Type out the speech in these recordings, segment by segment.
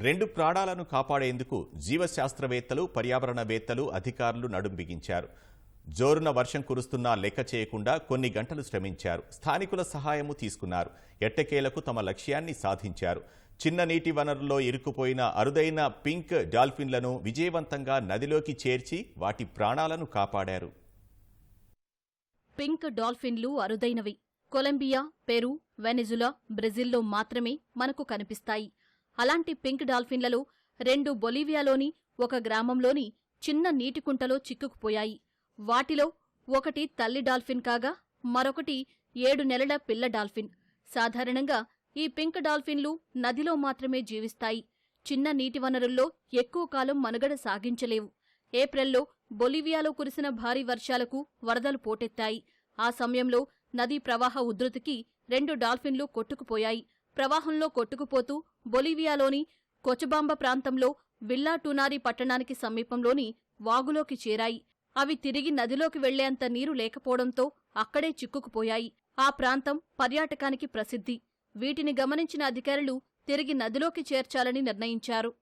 రెండు ప్రాణాలను కాపాడేందుకు జీవశాస్త్రవేత్తలు పర్యావరణవేత్తలు అధికారులు నడుం బిగించారు. జోరున వర్షం కురుస్తున్నా లెక్క చేయకుండా కొన్ని గంటలు శ్రమించారు. స్థానికుల సహాయము తీసుకున్నారు. ఎట్టకేలకు తమ లక్ష్యాన్ని సాధించారు. చిన్న నీటి వనరుల్లో ఇరుక్కుపోయిన అరుదైన పింక్ డాల్ఫిన్లను విజయవంతంగా నదిలోకి చేర్చి వాటి ప్రాణాలను కాపాడారు. పింక్ డాల్ఫిన్లు అరుదైనవి. కొలంబియా పెరు వెనిజులా బ్రెజిల్లో మాత్రమే మనకు కనిపిస్తాయి. అలాంటి పింక్ డాల్ఫిన్లలో రెండు బొలీవియాలోని ఒక గ్రామంలోని చిన్న నీటికుంటలో చిక్కుకుపోయాయి. వాటిలో ఒకటి తల్లి డాల్ఫిన్ కాగా మరొకటి ఏడు నెలల పిల్ల డాల్ఫిన్. సాధారణంగా ఈ పింక్ డాల్ఫిన్లు నదిలో మాత్రమే జీవిస్తాయి. చిన్న నీటి వనరుల్లో ఎక్కువ కాలం మనుగడ సాగించలేవు. ఏప్రిల్లో బొలివియాలో కురిసిన భారీ వర్షాలకు వరదలు పోటెత్తాయి. ఆ సమయంలో నదీ ప్రవాహ ఉధృతికి రెండు డాల్ఫిన్లు కొట్టుకుపోయాయి. ప్రవాహంలో కొట్టుకుపోతూ బొలివియాలోని కొచబాంబ ప్రాంతంలో విల్లా టునారి పట్టణానికి సమీపంలోని వాగులోకి చేరాయి. అవి తిరిగి నదిలోకి వెళ్ళేంత నీరు లేకపోవడంతో అక్కడే చిక్కుకుపోయాయి. ఆ ప్రాంతం పర్యాటకానికి ప్రసిద్ధి. వీటిని గమనించిన అధికారులు తిరిగి నదిలోకి చేర్చాలని నిర్ణయించారు.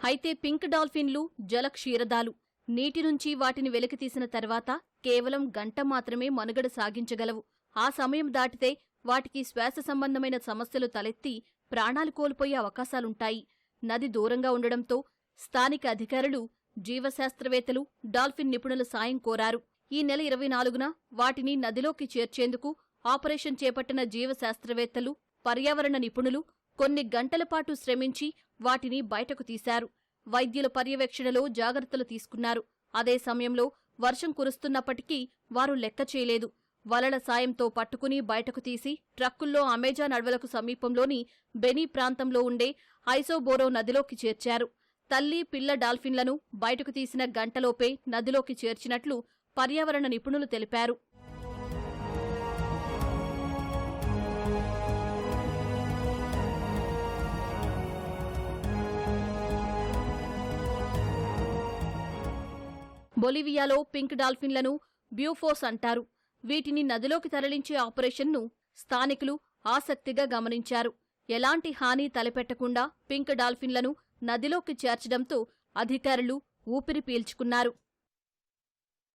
అయితే పింక్ డాల్ఫిన్లు జల క్షీరదాలు నీటి నుంచి వాటిని వెలికితీసిన తర్వాత కేవలం గంట మాత్రమే మనుగడ సాగించగలవు. ఆ సమయం దాటితే వాటికి శ్వాస సంబంధమైన సమస్యలు తలెత్తి ప్రాణాలు కోల్పోయే అవకాశాలుంటాయి. నది దూరంగా ఉండడంతో స్థానిక అధికారులు జీవశాస్త్రవేత్తలు డాల్ఫిన్ నిపుణుల సాయం కోరారు. ఈ నెల ఇరవై నాలుగున వాటిని నదిలోకి చేర్చేందుకు ఆపరేషన్ చేపట్టిన జీవశాస్త్రవేత్తలు పర్యావరణ నిపుణులు కొన్ని గంటల పాటు శ్రమించి వాటిని బయటకు తీశారు. వైద్యుల పర్యవేక్షణలో జాగ్రత్తలు తీసుకున్నారు. అదే సమయంలో వర్షం కురుస్తున్నప్పటికీ వారు లెక్క చేయలేదు. వలల సాయంతో పట్టుకుని బయటకు తీసి ట్రక్కుల్లో అమెజాన్ అడవులకు సమీపంలోని బెనీ ప్రాంతంలో ఉండే ఐసోబోరో నదిలోకి చేర్చారు. తల్లి పిల్ల డాల్ఫిన్లను బయటకు తీసిన గంటలోపే నదిలోకి చేర్చినట్లు పర్యావరణ నిపుణులు తెలిపారు. బొలివియాలో పింక్ డాల్ఫిన్లను బ్యూఫోస్ అంటారు. వీటిని నదిలోకి తరలించే ఆపరేషన్ను స్థానికులు ఆసక్తిగా గమనించారు. ఎలాంటి హాని తలపెట్టకుండా పింక్ డాల్ఫిన్లను నదిలోకి చేర్చడంతో అధికారులు ఊపిరి పీల్చుకున్నారు.